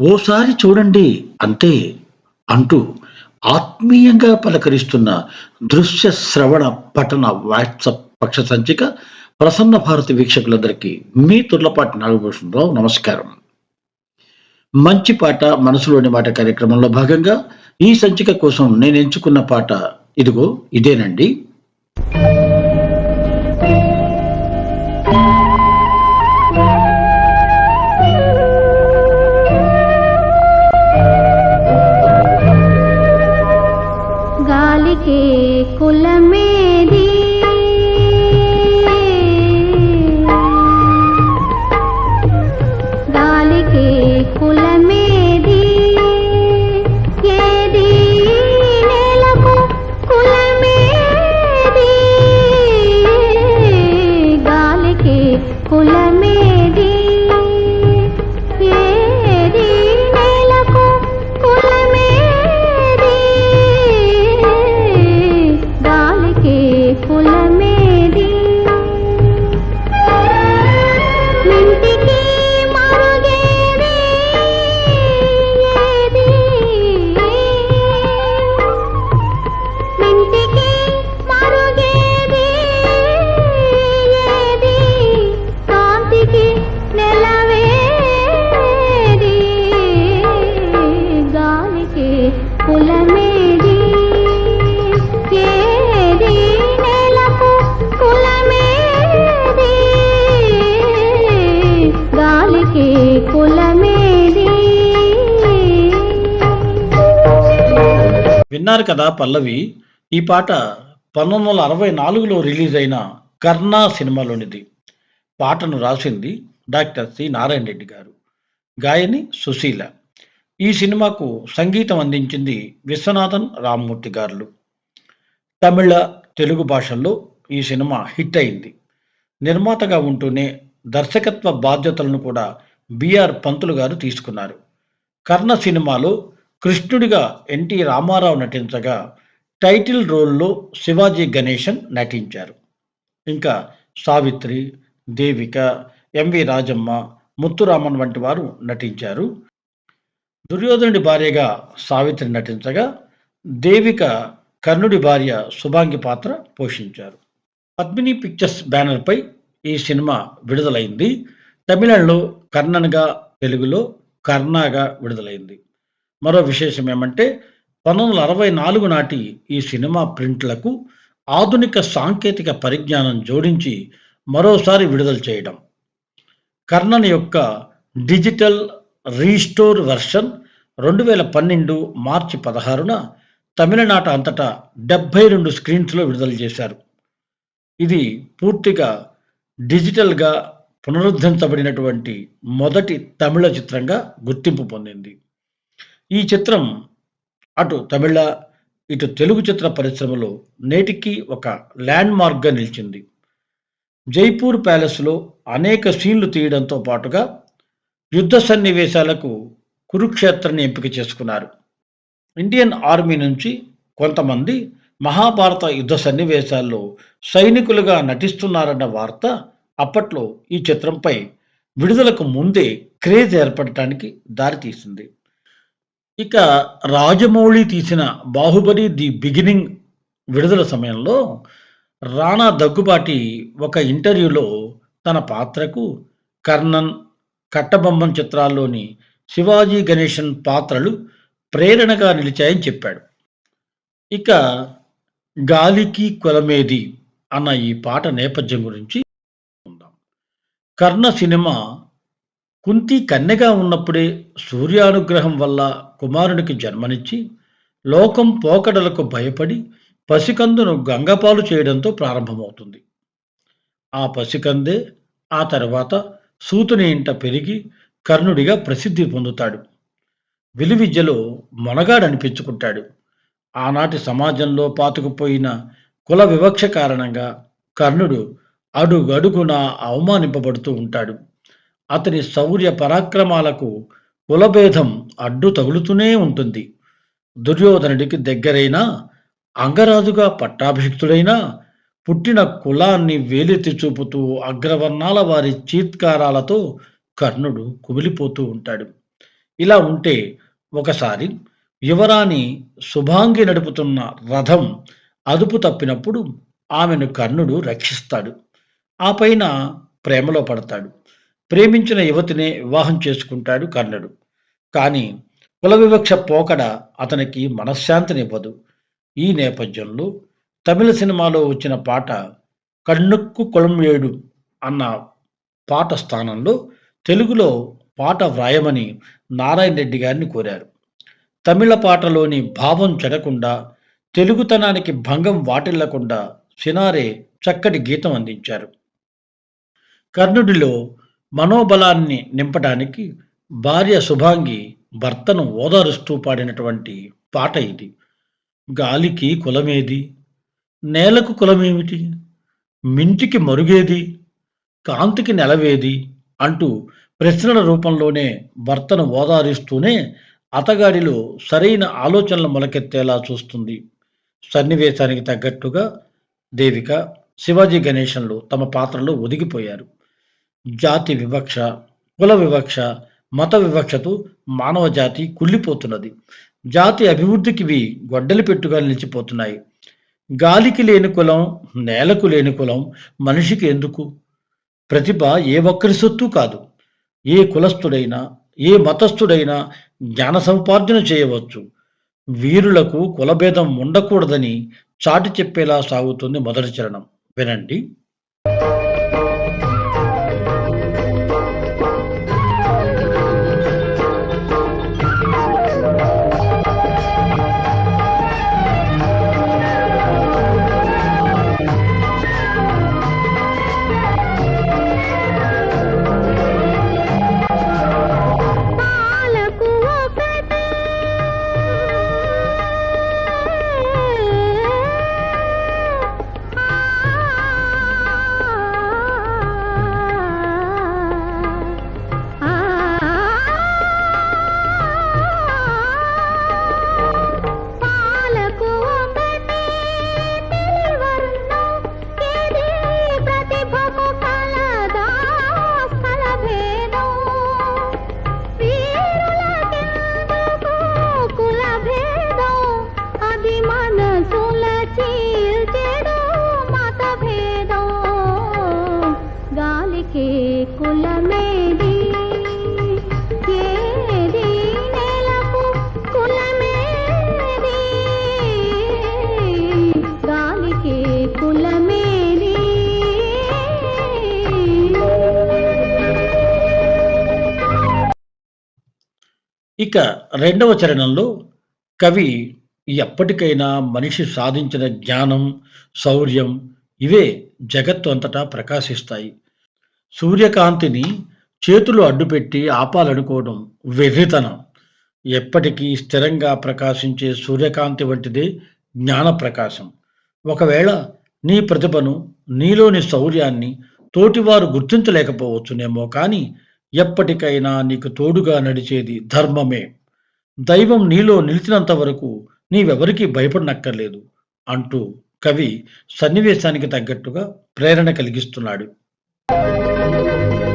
ఓసారి చూడండి అంతే అంటూ ఆత్మీయంగా పలకరిస్తున్న దృశ్య శ్రవణ పఠన వాట్సప్ పక్ష సంచిక ప్రసన్న భారతి వీక్షకులందరికీ మీ తుర్లపాటి నాగభూషణరావు నమస్కారం. మంచి పాట మనసులోని మాట కార్యక్రమంలో భాగంగా ఈ సంచిక కోసం నేను ఎంచుకున్న పాట ఇదిగో ఇదేనండి. గాలికే విన్నారు కదా పల్లవి? ఈ పాట పంతొమ్మిది వందల అరవై నాలుగులో రిలీజ్ అయిన కర్ణా సినిమాలోనిది. పాటను రాసింది డాక్టర్ సి. నారాయణ రెడ్డి గారు. గాయని సుశీల. ఈ సినిమాకు సంగీతం అందించింది విశ్వనాథన్ రామ్మూర్తి గారులు తమిళ తెలుగు భాషల్లో ఈ సినిమా హిట్ అయింది. నిర్మాతగా ఉంటూనే దర్శకత్వ బాధ్యతలను కూడా బిఆర్ పంతులు గారు తీసుకున్నారు. కర్ణ సినిమాలో కృష్ణుడిగా ఎన్టీ రామారావు నటించగా టైటిల్ రోల్లో శివాజీ గణేశన్ నటించారు. ఇంకా సావిత్రి దేవిక ఎంవి రాజమ్మ ముత్తురామన్ వంటి వారు నటించారు. దుర్యోధనుడి భార్యగా సావిత్రి నటించగా దేవిక కర్ణుడి భార్య సుభాంగి పాత్ర పోషించారు. పద్మిని పిక్చర్స్ బ్యానర్పై ఈ సినిమా విడుదలైంది. తమిళంలో కర్ణన్గా తెలుగులో కర్ణాగా విడుదలైంది. మరో విశేషం ఏమంటే పంతొమ్మిది వందల అరవై నాలుగు నాటి ఈ సినిమా ప్రింట్లకు ఆధునిక సాంకేతిక పరిజ్ఞానం జోడించి మరోసారి విడుదల చేయడం. కర్ణన్ యొక్క డిజిటల్ రీస్టోర్ వెర్షన్ రెండు వేల పన్నెండు మార్చి పదహారున తమిళనాట అంతటా డెబ్భై రెండు స్క్రీన్స్లో విడుదల చేశారు. ఇది పూర్తిగా డిజిటల్గా పునరుద్ధరించబడినటువంటి మొదటి తమిళ చిత్రంగా గుర్తింపు పొందింది. ఈ చిత్రం అటు తమిళ ఇటు తెలుగు చిత్ర పరిశ్రమలో నేటికి ఒక ల్యాండ్ మార్క్గా నిలిచింది. జైపూర్ ప్యాలెస్లో అనేక సీన్లు తీయడంతో పాటుగా యుద్ధ సన్నివేశాలకు కురుక్షేత్రాన్ని ఎంపిక చేసుకున్నారు. ఇండియన్ ఆర్మీ నుంచి కొంతమంది మహాభారత యుద్ధ సన్నివేశాల్లో సైనికులుగా నటిస్తున్నారన్న వార్త అప్పట్లో ఈ చిత్రంపై విడుదలకు ముందే క్రేజ్ ఏర్పడటానికి దారితీసింది. ఇక రాజమౌళి తీసిన బాహుబలి ది బిగినింగ్ విడుదల సమయంలో రాణా దగ్గుబాటి ఒక ఇంటర్వ్యూలో తన పాత్రకు కర్ణన్ కట్టబొమ్మన్ చిత్రాల్లోని శివాజీ గణేశన్ పాత్రలు ప్రేరణగా నిలిచాయని చెప్పాడు. ఇక గాలికి కొలమేది అన్న ఈ పాట నేపథ్యం గురించి కర్ణ సినిమా కుంతి కన్నెగా ఉన్నప్పుడే సూర్యానుగ్రహం వల్ల కుమారునికి జన్మనిచ్చి లోకం పోకడలకు భయపడి పసికందును గంగపాలు చేయడంతో ప్రారంభమవుతుంది. ఆ పసికందే ఆ తర్వాత సూతుని ఇంట పెరిగి కర్ణుడిగా ప్రసిద్ధి పొందుతాడు. విలువిద్యలో మొనగాడనిపించుకుంటాడు. ఆనాటి సమాజంలో పాతుకుపోయిన కుల వివక్ష కారణంగా కర్ణుడు అడుగడుగునా అవమానింపబడుతూ ఉంటాడు. అతని శౌర్య పరాక్రమాలకు కులభేదం అడ్డు తగులుతూనే ఉంటుంది. దుర్యోధనుడికి దగ్గరైన అంగరాజుగా పట్టాభిషిక్తుడైనా పుట్టిన కులాన్ని వేలెత్తి చూపుతూ అగ్రవర్ణాల వారి చీత్కారాలతో కర్ణుడు కుమిలిపోతూ ఉంటాడు. ఇలా ఉంటే ఒకసారి యువరాణి శుభాంగి నడుపుతున్న రథం అదుపు తప్పినప్పుడు ఆమెను కర్ణుడు రక్షిస్తాడు. ఆ పైన ప్రేమలో పడతాడు. ప్రేమించిన యువతినే వివాహం చేసుకుంటాడు కర్ణుడు. కానీ కుల వివక్ష పోకడ అతనికి మనశ్శాంతినివ్వదు. ఈ నేపథ్యంలో తమిళ సినిమాలో వచ్చిన పాట కన్నుక్కు కులం ఏడు అన్న పాట స్థానంలో తెలుగులో పాట వ్రాయమని నారాయణ రెడ్డి గారిని కోరారు. తమిళ పాటలోని భావం చెడకుండా తెలుగుతనానికి భంగం వాటిల్లకుండా సినారే చక్కటి గీతం అందించారు. కర్ణుడిలో మనోబలాన్ని నింపడానికి భార్య శుభాంగి భర్తను ఓదారుస్తూ పాడినటువంటి పాట ఇది. గాలికి కులమేది? నేలకు కులమేమిటి? మింటికి మరుగేది? కాంతికి నెలవేది? అంటూ ప్రశ్నల రూపంలోనే భర్తను ఓదారిస్తూనే అతగాడిలో సరైన ఆలోచనలు మొలకెత్తేలా చూస్తుంది. సన్నివేశానికి తగ్గట్టుగా దేవిక శివాజీ గణేశన్లు తమ పాత్రలో ఒదిగిపోయారు. జాతి వివక్ష కుల వివక్ష మత వివక్షతో మానవ జాతి కుళ్ళిపోతున్నది. జాతి అభివృద్ధికి ఇవి గొడ్డలి పెట్టుగా నిలిచిపోతున్నాయి. గాలికి లేని కులం నేలకు లేని కులం మనిషికి ఎందుకు? ప్రతిభ ఏ ఒక్కరి సొత్తు కాదు. ఏ కులస్థుడైనా ఏ మతస్థుడైనా జ్ఞాన సంపార్జన చేయవచ్చు. వీరులకు కులభేదం ఉండకూడదని చాటి చెప్పేలా సాగుతుంది మొదటి చరణం. వినండి. కులమేది? ఏది కులమేది? గాలికి కులమేది? ఇక రెండవ చరణంలో కవి ఎప్పటికైనా మనిషి సాధించిన జ్ఞానం శౌర్యం ఇవే జగత్తు అంతటా ప్రకాశిస్తాయి. సూర్యకాంతిని చేతులు అడ్డుపెట్టి ఆపాలనుకోవడం వెర్రితనం. ఎప్పటికీ స్థిరంగా ప్రకాశించే సూర్యకాంతి వంటిదే జ్ఞాన ప్రకాశం ఒకవేళ నీ ప్రతిభను నీలోని శౌర్యాన్ని తోటివారు గుర్తించలేకపోవచ్చునేమో కానీ ఎప్పటికైనా నీకు తోడుగా నడిచేది ధర్మమే. దైవం నీలో నిలిచినంత వరకు నీవెవరికీ భయపడనక్కర్లేదు అంటూ కవి సన్నివేశానికి తగ్గట్టుగా ప్రేరణ కలిగిస్తున్నాడు. Música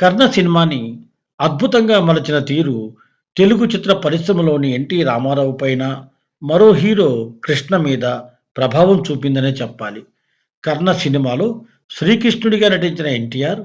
కర్ణ సినిమాని అద్భుతంగా మలచిన తీరు తెలుగు చిత్ర పరిశ్రమలోని ఎన్టీ రామారావు పైన మరో హీరో కృష్ణ మీద ప్రభావం చూపిందనే చెప్పాలి. కర్ణ సినిమాలో శ్రీకృష్ణుడిగా నటించిన ఎన్టీఆర్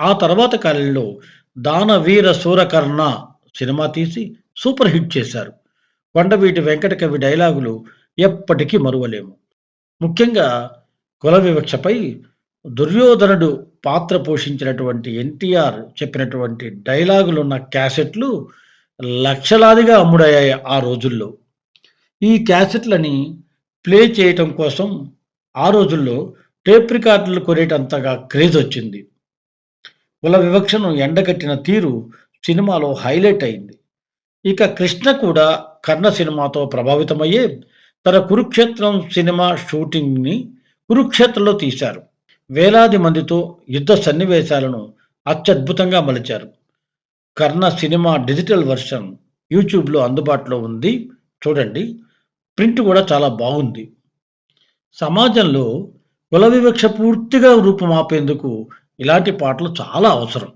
ఆ తర్వాత కాలంలో దానవీర సూరకర్ణ సినిమా తీసి సూపర్ హిట్ చేశారు. కొండవీటి వెంకటకవి డైలాగులు ఎప్పటికీ మరువలేము. ముఖ్యంగా కుల వివక్షపై దుర్యోధనుడు పాత్ర పోషించినటువంటి ఎన్టీఆర్ చెప్పినటువంటి డైలాగులు ఉన్న క్యాసెట్లు లక్షలాదిగా అమ్ముడయ్యాయి ఆ రోజుల్లో. ఈ క్యాసెట్లని ప్లే చేయటం కోసం ఆ రోజుల్లో టేప్ రికార్డులు కొనేటంతగా క్రేజ్ వచ్చింది. కుల వివక్షను ఎండగట్టిన తీరు సినిమాలో హైలైట్ అయింది. ఇక కృష్ణ కూడా కర్ణ సినిమాతో ప్రభావితమయ్యే తన కురుక్షేత్రం సినిమా షూటింగ్ని కురుక్షేత్రంలో తీశారు. వేలాది మందితో యుద్ధ సన్నివేశాలను అత్యద్భుతంగా మలిచారు. కర్ణ సినిమా డిజిటల్ వర్షన్ యూట్యూబ్లో అందుబాటులో ఉంది. చూడండి ప్రింట్ కూడా చాలా బాగుంది. సమాజంలో కుల వివక్ష పూర్తిగా రూపుమాపేందుకు ఇలాంటి పాటలు చాలా అవసరం.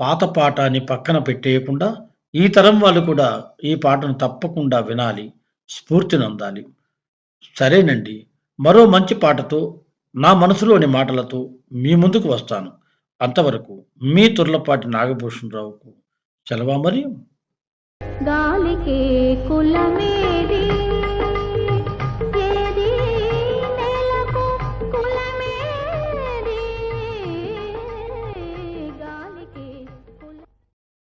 పాత పాట అని పక్కన పెట్టేయకుండా ఈ తరం వాళ్ళు కూడా ఈ పాటను తప్పకుండా వినాలి స్ఫూర్తినందాలి సరేనండి మరో మంచి పాటతో నా మనసులోని మాటలతో మీ ముందుకు వస్తాను. అంతవరకు మీ తుర్లపాటి నాగభూషణరావుకు సెలవా మరియు గాలికే కులమేది?